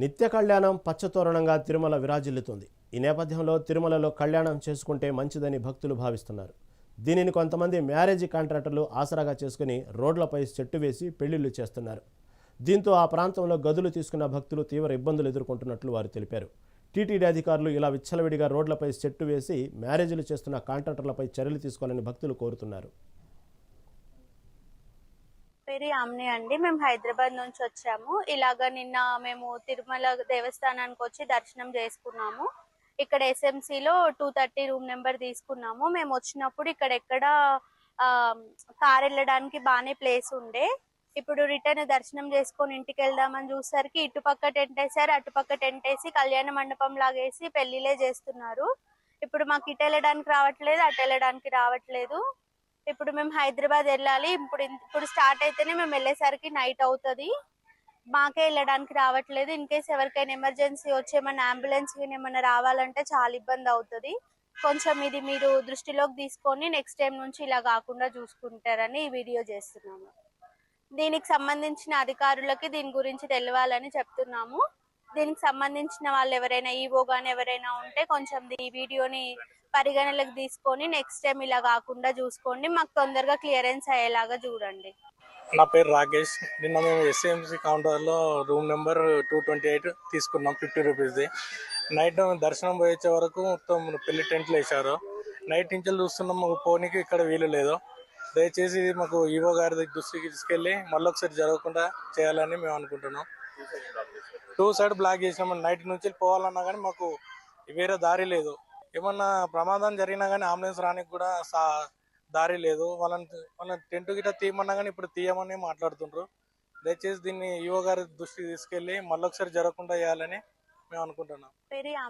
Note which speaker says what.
Speaker 1: నిత్య కళ్యాణం పచ్చతోరణంగా తిరుమల విరాజిల్లుతుంది. ఈ నేపథ్యంలో తిరుమలలో కళ్యాణం చేసుకుంటే మంచిదని భక్తులు భావిస్తున్నారు. దీనిని కొంతమంది మ్యారేజ్ కాంట్రాక్టర్లు ఆసరాగా చేసుకుని రోడ్లపై చెట్టు వేసి పెళ్ళిళ్ళు చేస్తున్నారు. దీంతో ఆ ప్రాంతంలో గదులు తీసుకున్న భక్తులు తీవ్ర ఇబ్బందులు ఎదుర్కొంటున్నట్లు వారు తెలిపారు. టీటీడీ అధికారులు ఇలా విచ్చలవిడిగా రోడ్లపై చెట్టు వేసి మ్యారేజీలు చేస్తున్న కాంట్రాక్టర్లపై చర్యలు తీసుకోవాలని భక్తులు కోరుతున్నారు.
Speaker 2: పేరు యామ్ని అండి. మేము హైదరాబాద్ నుంచి వచ్చాము. ఇలాగ నిన్న మేము తిరుమల దేవస్థానానికి వచ్చి దర్శనం చేసుకున్నాము. ఇక్కడ ఎస్ఎంసీలో లో టూ థర్టీ రూమ్ నెంబర్ తీసుకున్నాము. మేము వచ్చినప్పుడు ఇక్కడ ఎక్కడ కార్ వెళ్ళడానికి బాగానే ప్లేస్ ఉండే. ఇప్పుడు రిటర్న్ దర్శనం చేసుకొని ఇంటికి వెళ్దామని చూసరికి ఇటుపక్క టెంట్ వేసారు అటుపక్క టెంట్ వేసి కళ్యాణ మండపం లాగేసి పెళ్ళిలే చేస్తున్నారు. ఇప్పుడు మాకు ఇటు వెళ్ళడానికి రావట్లేదు అటు వెళ్ళడానికి రావట్లేదు. ఇప్పుడు మేము హైదరాబాద్ వెళ్ళాలి. ఇప్పుడు ఇప్పుడు స్టార్ట్ అయితేనే మేము వెళ్ళేసరికి నైట్ అవుతుంది. మాకే వెళ్ళడానికి రావట్లేదు. ఇన్ కేస్ ఎవరికైనా ఎమర్జెన్సీ వచ్చి ఏమైనా అంబులెన్స్ ఏమైనా రావాలంటే చాలా ఇబ్బంది అవుతుంది. కొంచెం ఇది మీరు దృష్టిలోకి తీసుకొని నెక్స్ట్ టైం నుంచి ఇలా కాకుండా చూసుకుంటారని ఈ వీడియో చేస్తున్నాము. దీనికి సంబంధించిన అధికారులకి దీని గురించి తెలియాలని చెప్తున్నాము. దీనికి సంబంధించిన వాళ్ళు ఎవరైనా ఈవో గాని ఎవరైనా ఉంటే కొంచెం ఈ వీడియోని పరిగణలోకి తీసుకొని నెక్స్ట్ టైం ఇలా కాకుండా చూసుకోండి. మాకు తొందరగా క్లియరెన్స్ అయ్యేలాగా చూడండి.
Speaker 3: నా పేరు రాకేష్. నిన్న మేము ఎస్ఎంసి కౌంటర్లో room number two twenty eight తీసుకున్నాం ఫిఫ్టీ రూపీస్ది నైట్ దర్శనం పోయొచ్చే వరకు మొత్తం పెళ్ళి టెంట్లు వేశారు. నైట్ నుంచి చూస్తున్నాం మాకు పోనీకి ఇక్కడ వీలు లేదు. దయచేసి మాకు ఈవో గారి దగ్గర దృష్టికి తీసుకెళ్ళి మళ్ళీ ఒకసారి జరగకుండా చేయాలని మేము అనుకుంటున్నాం. టూ సైడ్ బ్లాక్ చేసినాం. నైట్ నుంచి పోవాలన్నా కానీ మాకు వేరే దారి లేదు. ఏమన్నా ప్రమాదం జరిగినా కానీ అంబులెన్స్ రానికి కూడా సా దారి లేదు. వాళ్ళని వాళ్ళని టెంట్ గిట్ట తీయమన్నా కానీ ఇప్పుడు తీయమని మాట్లాడుతుండ్రు. దయచేసి దీన్ని ఈవో గారి దృష్టికి తీసుకెళ్ళి మళ్ళొకసారి జరగకుండా చేయాలని మేము అనుకుంటున్నాం.